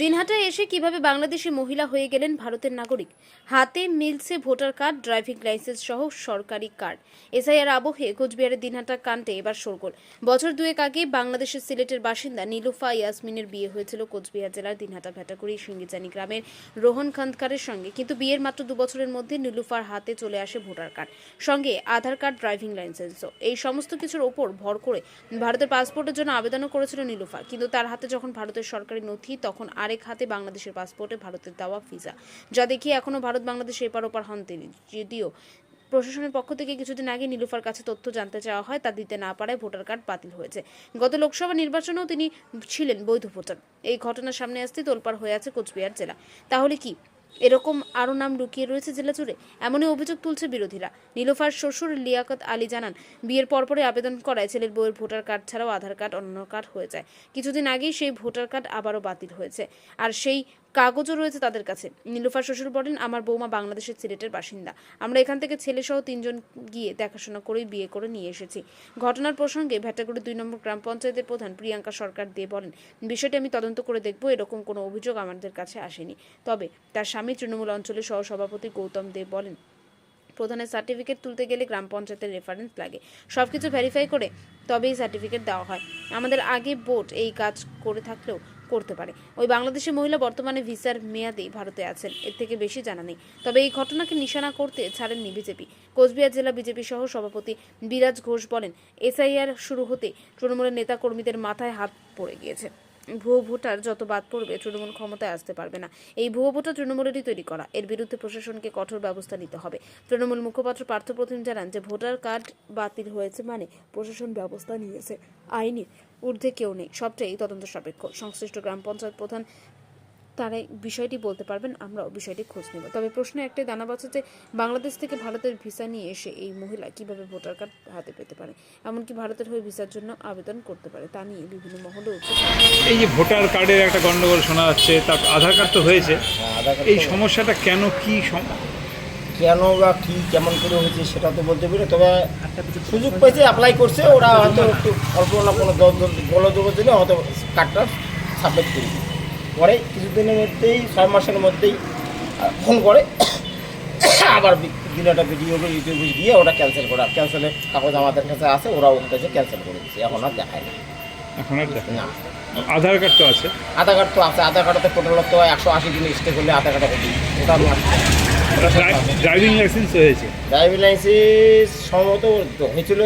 দিনহাটায় এসে কীভাবে বাংলাদেশি মহিলা হয়ে গেলেন ভারতের নাগরিক? হাতে মিলছে ভোটার কার্ড, ড্রাইভিং লাইসেন্স সহ সরকারি কার্ড। এসআইআর আবহে কোচবিহারের দিনহাটা কাণ্ডে এবার শোরগোল। বছর দুয়েক আগে বাংলাদেশের সিলেটের বাসিন্দা নীলুফা ইয়াসমিনের বিয়ে হয়েছিল কোচবিহার জেলার দিনহাটা ভেটাকুড়ি সিঙ্গিজানি গ্রামের রোহন খান্দকারের সঙ্গে। কিন্তু বিয়ের মাত্র দু বছরের মধ্যে নীলুফার হাতে চলে আসে ভোটার কার্ড। সঙ্গে আধার কার্ড, ড্রাইভিং লাইসেন্সও। এই সমস্ত কিছুর ওপর ভর করে ভারতের পাসপোর্টের জন্য আবেদনও করেছিল নীলুফা। কিন্তু তার হাতে যখন ভারতের সরকারি নথি, তখন আরেক হাতে বাংলাদেশের পাসপোর্টে ভারতের দেওয়া ভিসা। যা দেখিয়ে এখনও ভারত বাংলাদেশে এপার ওপার হন তিনি যদিও প্রশাসনের পক্ষ থেকে কিছুদিন আগে নীলুফার কাছে তথ্য জানতে চাওয়া হয়, তা দিতে না পারায় ভোটার কার্ড বাতিল হয়েছে। গত লোকসভা নির্বাচনেও তিনি ছিলেন বৈধ ভোটার। এই ঘটনার সামনে আসতে তোলপাড় হয়ে আছে কোচবিহার জেলা। তাহলে কি এরকম আরও নাম লুকিয়ে রয়েছে জেলা জুড়ে। এমনই অভিযোগ তুলছে বিরোধীরা। নীলোফার শ্বশুর লিয়াকত আলী জানান, বিয়ের পরপরই আবেদন করায় ছেলের বউয়ের ভোটার কার্ড ছাড়াও আধার কার্ড, অন্য কার্ড হয়ে যায়। কিছুদিন আগেই সেই ভোটার কার্ড আবারও বাতিল হয়েছে। আর সেই কাগজও রয়েছে তাদের কাছে। নীলুফার শ্বশুর বলেন, আমার বৌমা বাংলাদেশের সিলেটের বাসিন্দা। আমরা এখান থেকে ছেলেসহ তিনজন গিয়ে দেখাশোনা করেই বিয়ে করে নিয়ে এসেছি। ঘটনার প্রসঙ্গে ভেটাগুড়ি দুই নম্বর গ্রাম পঞ্চায়েতের প্রধান প্রিয়াঙ্কা সরকার দিয়ে বলেন, বিষয়টি আমি তদন্ত করে দেখব, এরকম কোনো অভিযোগ আমাদের কাছে আসেনি। তবে তার স্বামী তৃণমূল অঞ্চলের সহসভাপতি গৌতম দেব বলেন, প্রধানের সার্টিফিকেট তুলতে গেলে গ্রাম পঞ্চায়েতের রেফারেন্স লাগে। সব কিছু ভেরিফাই করে তবেই সার্টিফিকেট দেওয়া হয়। আমাদের আগে বোর্ড এই কাজ করে থাকলেও করতে পারে। ওই বাংলাদেশের মহিলা বর্তমানে ভিসার মেয়াদে ভারতে আছেন, এর থেকে বেশি জানা নেই। তবে এই ঘটনাকে নিশানা করতে ছাড়েননি বিজেপি। কোচবিহার জেলা বিজেপি সহ সভাপতি বিরাজ ঘোষ বলেন, এসআইআর শুরু হতে তৃণমূলের নেতা কর্মীদের মাথায় হাত পড়ে গিয়েছে। ভুয়ো ভোটার যত বাদ পড়বে তৃণমূল ক্ষমতায় আসতে পারবে না। এই ভুয়ো ভোটার তৃণমূলেরই তৈরি করা। এর বিরুদ্ধে প্রশাসনকে কঠোর ব্যবস্থা নিতে হবে। তৃণমূল মুখপাত্র পার্থ প্রতিম জানান যে ভোটার কার্ড বাতিল হয়েছে মানে প্রশাসন ব্যবস্থা নিয়েছে। আইনি ঊর্ধ্বে কেউ নেই। সবটাই তদন্ত সাপেক্ষ। সংশ্লিষ্ট গ্রাম পঞ্চায়েত প্রধান তারা এই বিষয়টি বলতে পারবেন আমরাও বিষয়টি খোঁজ নেব। তবে প্রশ্ন একটাই দানা বাঁচে যে বাংলাদেশ থেকে ভারতের ভিসা নিয়ে এসে এই মহিলা কীভাবে ভোটার কার্ড হাতে পেতে পারে এমনকি ভারতের হয়ে ভিসার জন্য আবেদন করতে পারে তা নিয়ে বিভিন্ন মহলে এই যে ভোটার কার্ডের একটা গন্ডগোল শোনা যাচ্ছে তার আধার কার্ড তো হয়েছে। হ্যাঁ, আধার কার্ড এই সমস্যাটা কেন কি কেন বা কি কেমন করে হয়েছে সেটা তো বলতে পারি তবে সুযোগ পেয়েছে অ্যাপ্লাই করছে ওরা হয়তো একটু অল্প না কোনো গোলযোগের জন্য হয়তো কার্ডটা সাবমিট করি পরে কিছুদিনের মধ্যেই ছয় মাসের মধ্যেই ফোন করে। আবার দিনটা ভিডিও করে ইউটিউবে দিয়ে ওটা ক্যান্সেল করা। ক্যান্সেলের কাগজ আমাদের কাছে আছে ওরা ওর কাছে ক্যান্সেল করে দিচ্ছে। এখন আর দেখায় না। এখন আর না। আধার কার্ড তো আছে? আধার কার্ড তো আছে। আধার কার্ডে টোটাল তো একশো আশি দিন স্টে করলে আধার কার্ডে কপি ওটা ড্রাইভিং লাইসেন্স হয়েছে? ড্রাইভিং লাইসেন্স সম্ভবত হয়েছিল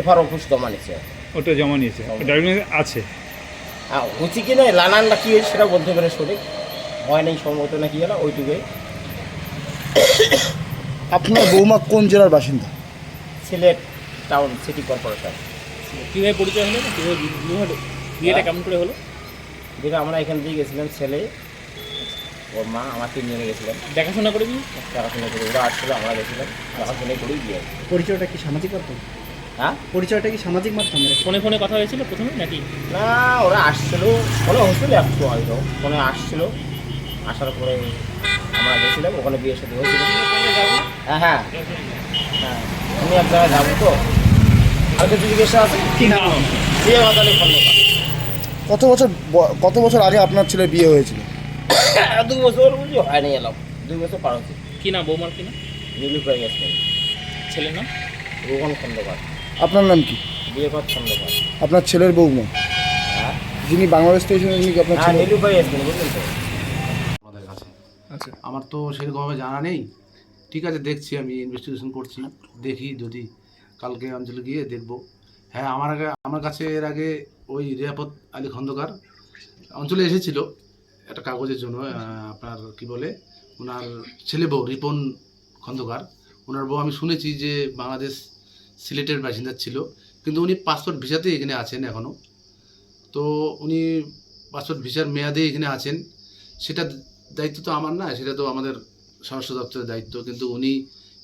এফআর অফিস জমা নিচ্ছে ওটা জমা নিয়েছে। ড্রাইভিং লাইসেন্স আছে? হচ্ছে কি না লানান না কি হয়েছে সেটা বলতে পারে সঠিক হয় নাই সম্ভবত না কি হলো ওইটুকুই। আপনার বৌমা কোন জেলার বাসিন্দা? Sylhet town city corporation. কীভাবে পরিচয় হলো? কীভাবে বিয়ে হলো? বিয়েটা কেমন করে হলো? যেটা আমরা এখান থেকে গেছিলাম ছেলে। ওর মা আমার তিনজনে গেছিলাম। দেখাশোনা করে বিয়ে দেখাশোনা করে ওরা আসছিল আমরা গেছিলাম। দেখাশোনা করেই গিয়ে পরিচয়টা কি সামাজিক মাধ্যম হ্যাঁ? পরিচয়টা কি সামাজিক মাধ্যমে? ফোনে ফোনে কথা হয়েছিল প্রথমে নাকি? না ওরা আসছিল। ফোনে হচ্ছিল একটু হয়তো। ফোনে আসছিল। আসার পরে আমরা গেছিলাম ওখানে বিয়ে সাথে হয়েছিল। হ্যাঁ হ্যাঁ। হ্যাঁ আমি এক জায়গায় যাব তো। আর কিছু জিজ্ঞাসা আছে? কি নাম বিয়ে বাজালে খন্দকার। কত বছর কত বছর আগে আপনার ছেলে বিয়ে হয়েছিল? দু বছর বুঝি হয়নি এলাম দুই বছর পার হচ্ছে কি না বৌমার কি না নীলু হয়ে গেছে। ছেলের নাম? রোহন খন্দকার। আপনার নাম কি? খন্দকার আপনার ছেলের বৌমা হ্যাঁ। যিনি বাংলাদেশ থেকে এসেছেন তিনি কি আপনার হ্যাঁ ছেলে? নীলু বুঝলেন তো। আমাদের কাছে। আচ্ছা। আমার তো সেরকমভাবে জানা নেই। ঠিক আছে দেখছি আমি ইনভেস্টিগেশন করছি। দেখি যদি কালকে অঞ্চলে গিয়ে দেখব। হ্যাঁ আমার আগে আমার কাছে এর আগে ওই রিয়াপত আলী খন্দকার অঞ্চলে এসেছিল। একটা কাগজের জন্য আপনার কি বলে ওনার ছেলে বউ রিপন খন্দকার। ওনার বউ আমি শুনেছি যে বাংলাদেশ সিলেটের বাসিন্দা ছিল। কিন্তু উনি পাসপোর্ট ভিসাতে এখানে আছেন এখনও তো উনি পাসপোর্ট ভিসার মেয়াদে এখানে আছেন। সেটা দায়িত্ব তো আমার না, সেটা তো আমাদের স্বরাষ্ট্র দপ্তরের দায়িত্ব। কিন্তু উনি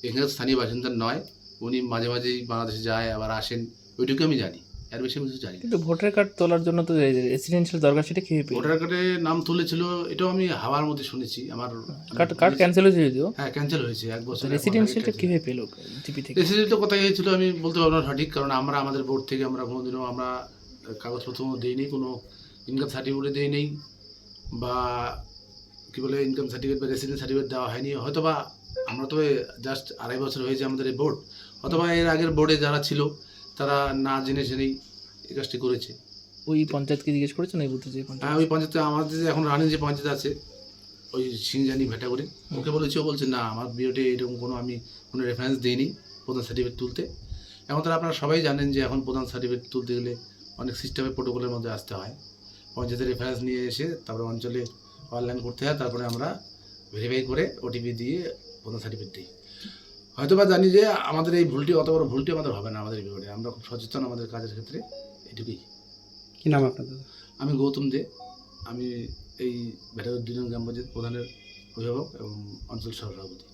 এখানে স্থানীয় বাসিন্দা নয়, উনি মাঝে মাঝেই বাংলাদেশে যায়, আবার আসেন, ওইটুকু আমি জানি। এর বেশি কিছু না। কিন্তু ভোটার কার্ড তোলার জন্য তো রেসিডেন্সিয়াল দরকার সেটা কীভাবে ভোটার কার্ডে নাম তুলেছিল এটাও আমি হাওয়ার মধ্যে শুনেছি আমার কার্ড কার্ড ক্যান্সেল হয়েছে যদিও। হ্যাঁ ক্যান্সেল হয়েছে এক বছর রেসিডেন্সিয়ালটা কীভাবে পেল জিপি থেকে। রেসিডেন্সিয়ালটা কোথায় হয়েছিল আমি বলতে পারব না সঠিক কারণ আমরা আমাদের বোর্ড থেকে আমরা কোনোদিনও আমরা কাগজপত্র দিই নেই কোনো ইনকাম সার্টিফিকেট দিই নেই বা কী বলে ইনকাম সার্টিফিকেট বা রেসিডেন্স সার্টিফিকেট দেওয়া হয়নি। হয়তো বা আমরা তো জাস্ট আড়াই বছর হয়েছে আমাদের এই বোর্ড অথবা এর আগের বোর্ডে যারা ছিল তারা না জেনে জেনেই এই কাজটি করেছে। ওই পঞ্চায়েতকে জিজ্ঞেস করেছেন এই বুথে যে পঞ্চায়েত? হ্যাঁ ওই পঞ্চায়েতে আমাদের যে এখন রানিং যে পঞ্চায়েত আছে ওই সিংজানি ভেটাগুড়ি ওকে বলেছি ও বলছে না আমার বিওটে এরকম কোনো আমি কোনো রেফারেন্স দিইনি প্রধান সার্টিফিকেট তুলতে। এখন তারা আপনারা সবাই জানেন যে এখন প্রধান সার্টিফিকেট তুলতে গেলে অনেক সিস্টেমে প্রোটোকলের মধ্যে আসতে হয়। পঞ্চায়েতের রেফারেন্স নিয়ে এসে তারপরে অঞ্চলে অনলাইন করতে হয় তারপরে আমরা ভেরিফাই করে ওটিপি দিয়ে প্রধান সার্টিফিকেট দিই। হয়তো বা জানি যে আমাদের এই ভুলটি অত বড় ভুলটি আমাদের হবে না আমাদের বিপদে। আমরা খুব সচেতন আমাদের কাজের ক্ষেত্রে এটুকুই। কি নাম আপনাদের আমি গৌতম দে। আমি এই ভেটাগুড়ি দুই গ্রাম পঞ্চায়েত প্রধানের অভিভাবক এবং অঞ্চল সহ সভাপতি